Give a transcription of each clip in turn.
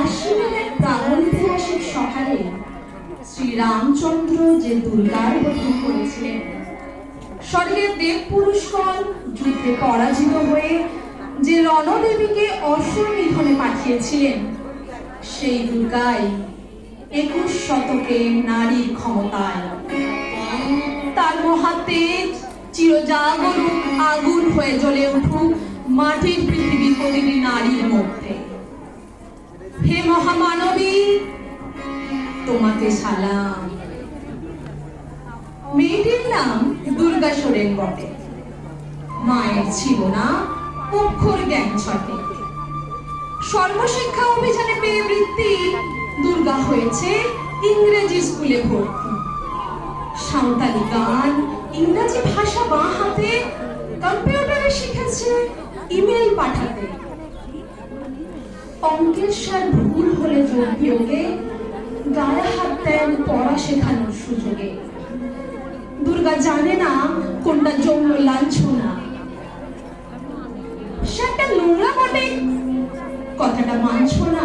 আশ্বিনের প্রাগৈতিহাসিক সকালে শ্রীরামচন্দ্র যে দুর্গার গঠন করেছিলেন স্বর্গের দেব পুরুষগণ যুদ্ধে পরাজিত হয়ে যে রণদেবীকে অসুর নিধনে পাঠিয়েছিলেন, সেই দুর্গাই একুশ শতকে নারীর ক্ষমতায়। তার মহাতেজ চিরজাগরুক আগুন হয়ে জ্বলে উঠুক মাটির প্রতিটি নারীর মধ্যে। হে মহামানবী, তোমাকে সালাম। মেয়েটির নাম দুর্গা সোরেন বটে। মায়ের ছিল না অক্ষর জ্ঞান ছটে। সর্বশিক্ষা অভিযানে পেয়ে বৃত্তি দুর্গা হয়েছে ইংরেজি স্কুলে ভর্তি। সাঁওতালি গান ইংরাজি ভাষা বাঁ হাতে কম্পিউটারে শিখেছে ইমেল পাঠাতে। অঙ্কের স্যার ভুল হলে যোগ বিয়োগে, গায়ে হাত দেন পড়া শেখানোর সুযোগে। দুর্গা জানে না, কোনটা যৌন লাঞ্ছনা। সে একটা নোংরা বটে, কথাটা মানছ না।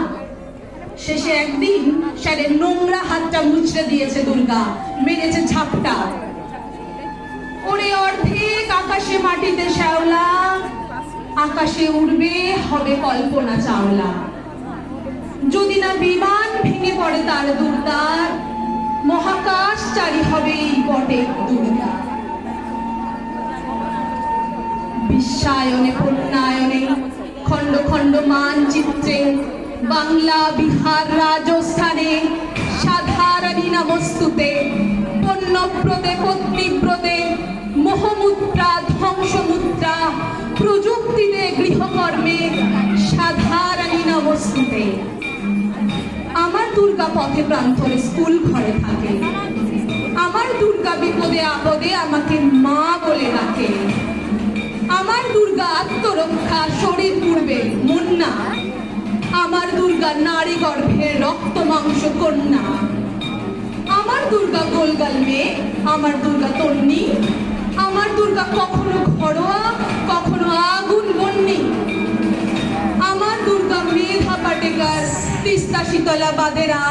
শেষে একদিন স্যারের নোংরা হাতটা মুচড়ে দিয়েছে দুর্গা, মেরেছে ঝাপটা। ওরে অর্ধেক আকাশে মাটিতে শ্যাওলা। আকাশে উড়বে, হবে কল্পনা চাওলা। যদি না বিমান ভেঙে পড়ে তার দুর্দার, মহাকাশ চারি হবে এই বটে দুর্গা। বিশ্বায়নে পুণ্যায়নে খণ্ড খণ্ড মানচিত্রে, বাংলা, বিহার, রাজস্থানে, সাধারণী নমস্তুতে পণ্যব্রতে পত্নীব্রতে প্রযুক্তিতে গৃহকর্মে সাধারণী নমস্তুতে আমার দুর্গা পথে প্রান্তরে স্কুল ঘরে থাকে। আমার দুর্গা বিপদে আপদে আমাকে মা বলে ডাকে। আমার দুর্গা আত্মরক্ষা শরীর পূর্বে মুন্না। আমার দুর্গা নারী গর্ভে রক্ত মাংস কন্যা। আমার দুর্গা গোলগাল মেয়ে, আমার দুর্গা তন্নি আমার দুর্গা কখনো ঘরোয়া, কখনো আগুন বন্যি আমার দুর্গা মেধা পাটেকার তিস্তা শীতলা বাদেরা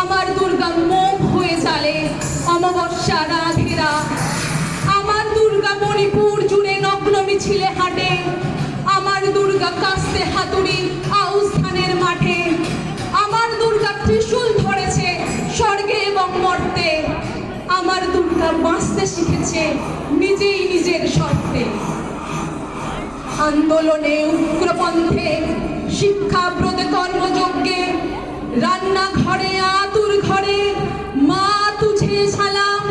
আমার দুর্গা মোম হয়ে চালে অমাবস্যা রাধেরা। আমার দুর্গা মণিপুর জুড়ে নগ্ন মিছিলে বাঁচতে শিখেছে নিজেই নিজের শর্তে আন্দোলনে উগ্রপন্থে শিক্ষা শিক্ষাব্রতে কর্মযজ্ঞে, রান্নাঘরে আতুর ঘরে মা তুঝে সালাম,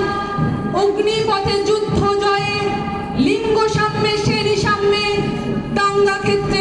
অগ্নিপথে যুদ্ধ জয়ে, লিঙ্গ সাম্যে শেরি সাম্যে দাঙ্গা ক্ষেত্রে